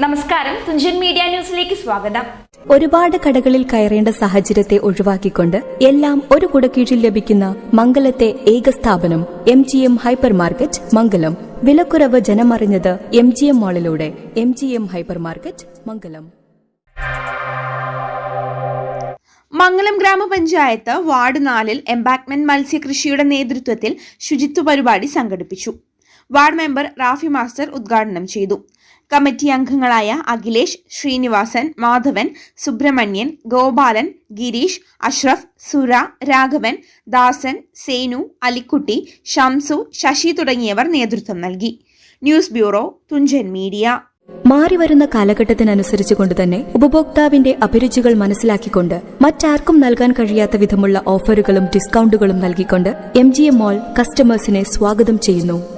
നമസ്കാരം. തുഞ്ചൻ മീഡിയ ന്യൂസിലേക്ക് സ്വാഗതം. ഒരുപാട് കടകളിൽ കയറേണ്ട സാഹചര്യത്തെ ഒഴിവാക്കിക്കൊണ്ട് എല്ലാം ഒരു കുടക്കീഴിൽ ലഭിക്കുന്ന മംഗലത്തെ ഏക സ്ഥാപനം M G M hyper market Mangalam. വിലക്കുറവ് ജനമറിഞ്ഞത് M G M മാളിലൂടെ M G M hyper market Mangalam. Mangalam ഗ്രാമപഞ്ചായത്ത് വാർഡ് നാലിൽ എംബാക്ക്മെന്റ് മത്സ്യകൃഷിയുടെ നേതൃത്വത്തിൽ ശുചിത്വ പരിപാടി സംഘടിപ്പിച്ചു. വാർഡ് മെമ്പർ റാഫി മാസ്റ്റർ ഉദ്ഘാടനം ചെയ്തു. കമ്മിറ്റി അംഗങ്ങളായ അഖിലേഷ് ശ്രീനിവാസൻ മാധവൻ സുബ്രഹ്മണ്യൻ ഗോപാലൻ ഗിരീഷ് അഷ്റഫ് സുര രാഘവൻ ദാസൻ സേനു അലിക്കുട്ടി ഷംസു ശശി തുടങ്ങിയവർ നേതൃത്വം നൽകി. News bureau Thunchan media. മാറിവരുന്ന കാലഘട്ടത്തിനനുസരിച്ചുകൊണ്ട് തന്നെ ഉപഭോക്താവിന്റെ അഭിരുചികൾ മനസ്സിലാക്കിക്കൊണ്ട് മറ്റാർക്കും നൽകാൻ കഴിയാത്ത വിധമുള്ള ഓഫറുകളും ഡിസ്കൗണ്ടുകളും നൽകിക്കൊണ്ട് എം ജി എം മോൾ കസ്റ്റമേഴ്സിനെ സ്വാഗതം ചെയ്യുന്നു.